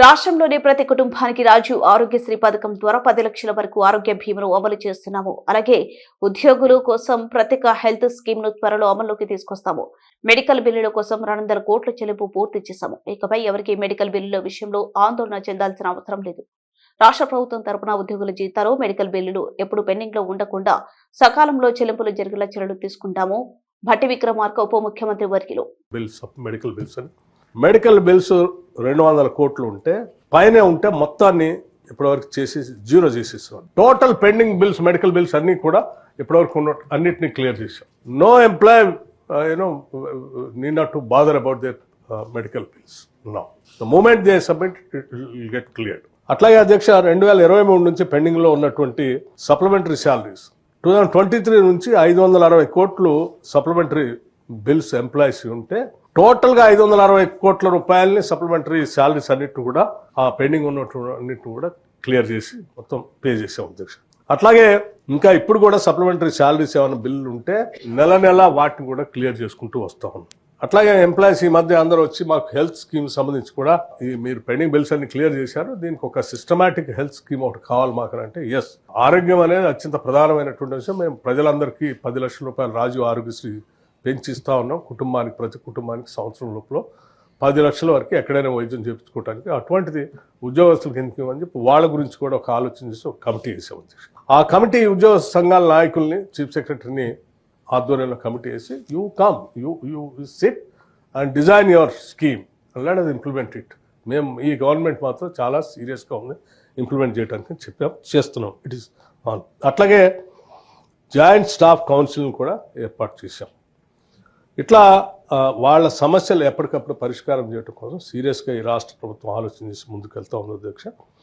రాష్ట్రంలోని ప్రతి కుటుంబానికి రాజు ఆరోగ్యశ్రీ పథకం ద్వారా పది లక్షల వరకు ఆరోగ్య భీమను అమలు చేస్తున్నాము. అలాగే ఉద్యోగుల కోసం ప్రత్యేక హెల్త్ స్కీమ్ను త్వరలో అమల్లోకి తీసుకొస్తాము. మెడికల్ బిల్లుల కోసం రెండు వందల కోట్ల చెల్లింపు పూర్తి చేశాము. ఇకపై ఎవరికి మెడికల్ బిల్లుల విషయంలో ఆందోళన చెందాల్సిన అవసరం లేదు. రాష్ట్ర ప్రభుత్వం తరపున ఉద్యోగుల జీతాలు మెడికల్ బిల్లులు ఎప్పుడు పెండింగ్లో ఉండకుండా సకాలంలో చెల్లింపులు జరిగేలా చర్యలు తీసుకుంటాము. భట్టి విక్రమార్క ఉప ముఖ్యమంత్రి వర్గీలో మెడికల్ బిల్స్ మెడికల్ బిల్స్ రెండు వందల కోట్లు ఉంటే పైనే ఉంటే మొత్తాన్ని ఇప్పటివరకు చేసి జీరో చేసేసాం. Total pending bills medical bills అన్నీ కూడా ఇప్పటివరకు ఉన్న అన్నిటిని క్లియర్ చేసాం no employee you know need not to bother about their medical bills no the moment they submit get cleared అట్లాగే అధ్యక్ష రెండు వేల ఇరవై మూడు నుంచి పెండింగ్లో ఉన్నటువంటి supplementary salaries two thousand twenty three నుంచి ఐదు వందల అరవై కోట్లు సప్లిమెంటరీ బిల్స్ ఎంప్లాయీస్ ఉంటే టోటల్గా ఐదు వందల అరవై కోట్ల రూపాయలని సప్లిమెంటరీ శాలరీస్ అన్నిటిని కూడా ఆ పెండింగ్ ఉన్నటువంటి అన్నిటిని కూడా క్లియర్ చేసి మొత్తం పే చేసాం అధ్యక్ష. అట్లాగే ఇంకా ఇప్పుడు కూడా సప్లిమెంటరీ శాలరీస్ ఏమైనా బిల్లు ఉంటే నెల నెల వాటిని కూడా క్లియర్ చేసుకుంటూ వస్తా ఉన్నాం. అట్లాగే ఎంప్లాయీస్ ఈ మధ్య అందరూ వచ్చి మాకు హెల్త్ స్కీమ్ సంబంధించి కూడా ఈ మీరు పెండింగ్ బిల్స్ అన్ని క్లియర్ చేశారు. దీనికి ఒక సిస్టమాటిక్ హెల్త్ స్కీమ్ ఒకటి కావాలి మాకు అంటే ఎస్ ఆరోగ్యం అనేది అత్యంత ప్రధానమైనటువంటి విషయం. మేము ప్రజలందరికీ పది లక్షల రూపాయలు రాజు ఆరోగ్యశ్రీ పెంచిస్తా ఉన్నాం కుటుంబానికి ప్రతి కుటుంబానికి సంవత్సరం లోపల. పది లక్షల వరకు ఎక్కడైనా వైద్యం చేపించుకోవడానికి అటువంటిది ఉద్యోగస్తులకు ఎందుకు అని చెప్పి వాళ్ళ గురించి కూడా ఒక ఆలోచన చేసి ఒక కమిటీ వేసాం అధ్యక్ష. ఆ కమిటీ ఉద్యోగ సంఘాల నాయకుల్ని చీఫ్ సెక్రటరీని ఆధ్వర్యంలో కమిటీ వేసి you come you you sit and design your scheme let అది ఇంప్లిమెంట్ ఇట్. మేము ఈ గవర్నమెంట్ మాత్రం చాలా సీరియస్గా ఉంది ఇంప్లిమెంట్ చేయడానికి చెప్పాం చేస్తున్నాం. ఇట్ ఈస్ ఆన్ అట్లాగే జాయింట్ స్టాఫ్ కౌన్సిల్ని కూడా ఏర్పాటు చేశాం. ఇట్లా వాళ్ళ సమస్యలు ఎప్పటికప్పుడు పరిష్కారం చేయడం కోసం సీరియస్గా ఈ రాష్ట్ర ప్రభుత్వం ఆలోచన చేసి ముందుకెళ్తా ఉంది అధ్యక్ష.